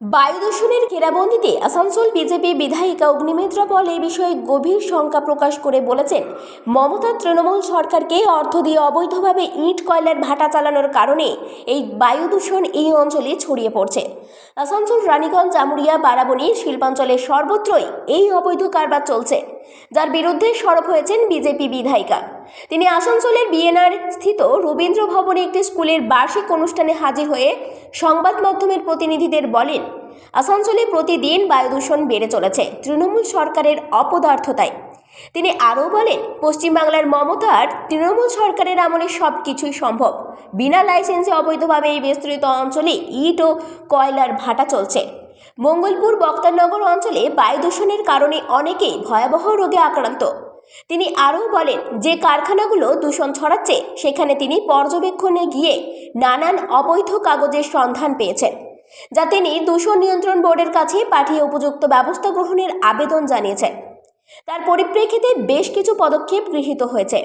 বায়ু দূষণের ঘেরাবন্দিতে আসানসোল বিজেপি বিধায়িকা অগ্নিমিত্রা পল এই বিষয়ে গভীর শঙ্কা প্রকাশ করে বলেছেন, মমতা তৃণমূল সরকারকে অর্থ দিয়ে অবৈধভাবে ইট, কয়লার ভাটা চালানোর কারণে এই বায়ু দূষণ এই অঞ্চলে ছড়িয়ে পড়ছে। আসানসোল, রানীগঞ্জ জামুরিয়া বারাবণী শিল্পাঞ্চলের সর্বত্রই এই অবৈধ কারবার চলছে, যার বিরুদ্ধে সরব হয়েছেন বিজেপি বিধায়িকা। তিনি আসানসোলের বিএনআর স্থিত রবীন্দ্র ভবনে একটি স্কুলের বার্ষিক অনুষ্ঠানে হাজির হয়ে সংবাদ মাধ্যমের প্রতিনিধিদের বলেন, আসানসোলে প্রতিদিন বায়ু দূষণ বেড়ে চলেছে, তৃণমূল সরকারের অপদার্থতায়। তিনি আরও বলেন, পশ্চিমবাংলার মমতার তৃণমূল সরকারের আমলে সব কিছুই সম্ভব। বিনা লাইসেন্সে অবৈধভাবে এই বিস্তৃত অঞ্চলে ইট ও কয়লার ভাটা চলছে। মঙ্গলপুর বক্তারনগর অঞ্চলে বায়ু দূষণের কারণে অনেকেই ভয়াবহ রোগে আক্রান্ত। তিনি আরও বলেন, যে কারখানাগুলো দূষণ ছড়াচ্ছে, সেখানে তিনি পর্যবেক্ষণে গিয়ে নানান অবৈধ কাগজের সন্ধান পেয়েছেন, যা তিনি দূষণ নিয়ন্ত্রণ বোর্ডের কাছে পাঠিয়ে উপযুক্ত ব্যবস্থা গ্রহণের আবেদন জানিয়েছেন। তার পরিপ্রেক্ষিতে বেশ কিছু পদক্ষেপ গৃহীত হয়েছে।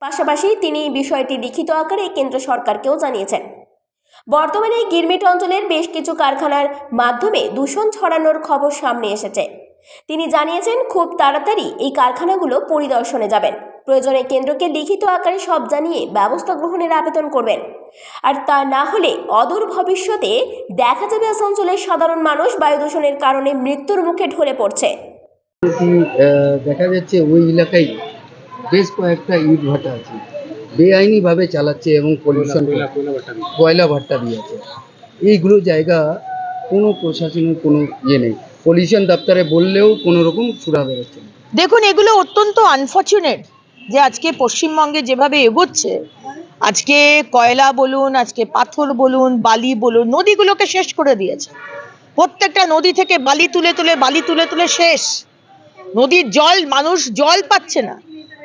পাশাপাশি তিনি বিষয়টি লিখিত আকারে কেন্দ্র সরকারকেও জানিয়েছেন। বর্তমানে গিরমিট অঞ্চলের বেশ কিছু কারখানার মাধ্যমে দূষণ ছড়ানোর খবর সামনে এসেছে। তিনি জানিয়েছেন খুব তাড়াতাড়ি এই কারখানাগুলো পরিদর্শনে যাবেন। প্রয়োজনে কেন্দ্রকে লিখিত আকারে সব জানিয়ে ব্যবস্থা গ্রহণের আবেদন করবেন। আর তা না হলে অদূর ভবিষ্যতে দেখা যাবে আসানসোলের সাধারণ মানুষ বায়ু দূষণের কারণে মৃত্যুর মুখে ঢলে পড়ছে। আহ, দেখা যাচ্ছে ওই এলাকায় বেশ কয়েকটা ইট ভাটা আছে। বেআইনিভাবে চালাচ্ছে এবং পলিউশন কয়লা ভাট্টা দিয়েছে এইগুলো জায়গা কোনো প্রশাসনের কোনো ইয়ে নেই। পলিউশন দপ্তরে বললেও কোনো রকম সুরা বেরোচ্ছে দেখুন, এগুলো অত্যন্ত আনফর্চুনেট যে আজকে পশ্চিমবঙ্গে যেভাবে এগোচ্ছে, আজকে কয়লা বলুন, আজকে পাথর বলুন, বালি বলুন, নদীগুলোকে শেষ করে দিয়েছে। প্রত্যেকটা নদী থেকে বালি তুলে তুলে, বালি তুলে তুলে শেষ। নদীর জল, মানুষ জল পাচ্ছে না।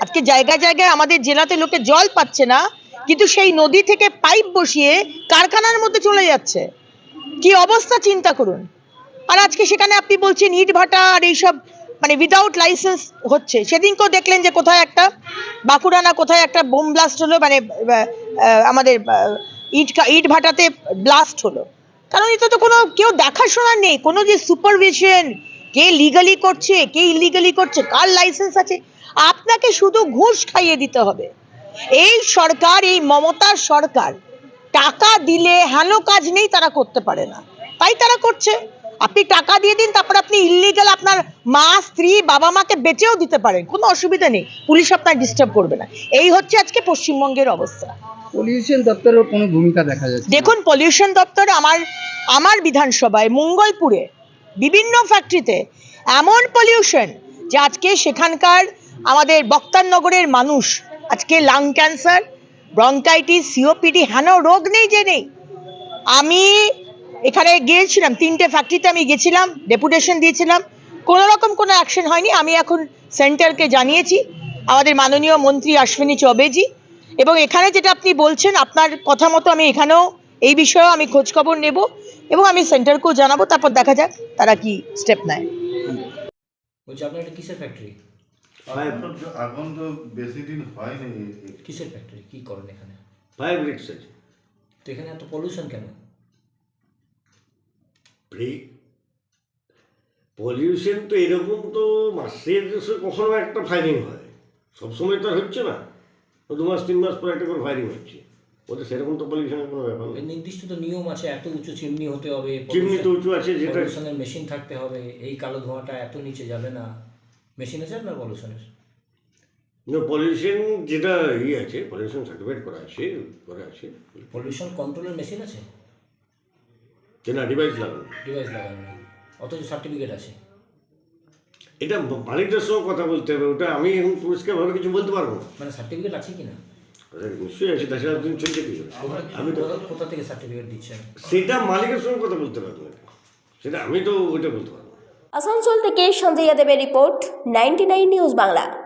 আজকে জায়গায় জায়গায় আমাদের জেলাতে লোকে জল পাচ্ছে না, কিন্তু সেই নদী থেকে পাইপ বসিয়ে কারখানার মধ্যে চলে যাচ্ছে। কি অবস্থা চিন্তা করুন। আর আজকে সেখানে আপনি বলছেন ইট ভাটা আর এইসব মানে উইদাউট লাইসেন্স হচ্ছে। সেদিনকেও দেখলেন যে কোথায় একটা বাঁকুড়া না কোথায় একটা বোম ব্লাস্ট হলো মানে আমাদের ইট ইট ভাটাতে ব্লাস্ট হলো। কারণ এটা তো কোনো, কেউ দেখাশোনা নেই। কোনো যে সুপারভিশন কে লিগালি করছে, কে ইলিগালি করছে, কার লাইসেন্স আছে, আপনাকে শুধু ঘুষ খাইয়ে দিতে হবে। এই সরকার, এই মমতার সরকার, টাকা দিলে হেন কাজ নেই, তারা করতে পারে না। তাই তারা করছে। আপনি টাকা দিয়ে দিন তারপর আপনি ইলিগাল আপনার মা স্ত্রী বাবা মাকে বেঁচেও দিতে পারেন। কোনো অসুবিধা নেই। পুলিশ আপনার ডিস্টার্ব করবে না। এই হচ্ছে আজকে পশ্চিমবঙ্গের অবস্থা। পলিউশন দপ্তরের কোনো ভূমিকা দেখা যাচ্ছে দেখুন পলিউশন দপ্তর আমার আমার বিধানসভায় মঙ্গলপুরে বিভিন্ন ফ্যাক্টরিতে এমন পলিউশন যে আজকে সেখানকার আমাদের বক্তারনগরের মানুষ আজকে লাং ক্যান্সার ব্রঙ্কাইটিস সিওপিডি হেন রোগ নেই যে নেই। আমি এখানে গিয়েছিলাম তিনটে ফ্যাক্টরিতে আমি গেছিলাম ডেপুটেশন দিয়েছিলাম। কোনো রকম কোনো অ্যাকশন হয়নি আমি এখন সেন্টারকে জানিয়েছি আমাদের মাননীয় মন্ত্রী অশ্বিনী চৌবেজি। এবং এখানে যেটা আপনি বলছেন আপনার কথা মতো আমি এখানেও এই বিষয়েও আমি খোঁজখবর নেব এবং আমি সেন্টারকেও জানাব তারপর দেখা যাক তারা কি স্টেপ নেয়। বলছি আপনার এটা কিসের ফ্যাক্টরি এখন তো বেশি দিন হয়নি। কিসের ফ্যাক্টরি কি করেন এখানে? ফায়ার ব্রিগেড তো এখানে এত পলিউশন কেন? পলিউশন তো এরকম তো মাসের কখনো একটা ফায়ারিং হয়। সবসময় তো আর হচ্ছে না। দু মাস তিন মাস পর একটা করে ফায়ারিং হচ্ছে। ওদের সেরকম তো পলিউশনের কোনো ব্যাপার নেই নির্দিষ্ট তো নিয়ম আছে এত উঁচু চিমনি হতে হবে চিমনি তো উঁচু আছে যেটা পলিউশনের মেশিন থাকতে হবে এই কালো ধোঁয়াটা এত নিচে যাবে না। মেশিন আছে আপনার পলিউশনের পলিউশন যেটা ইয়ে আছে পলিউশন সার্টিফাইড করা আছে করা আছে। পলিউশন কন্ট্রোলের মেশিন আছে? যেটা ডিভাইস লাগানো। ডিভাইস লাগানো নেই অথচ সার্টিফিকেট আছে। এটা মালিকদের সঙ্গে কথা বলতে হবে ওটা আমি এখন পরিষ্কারভাবে কিছু বলতে পারব মানে সার্টিফিকেট আছে কি না নিশ্চয়ই আছে তাছাড়া দিন চলছে কি? আমি তো কোথা- থেকে সার্টিফিকেট দিচ্ছেন সেটা মালিকের সঙ্গে কথা বলতে পারব সেটা আমি তো ওইটা বলতে পারব না। আসানসোল থেকে সঞ্জয়া দেবের রিপোর্ট নাইনটি নিউজ বাংলা।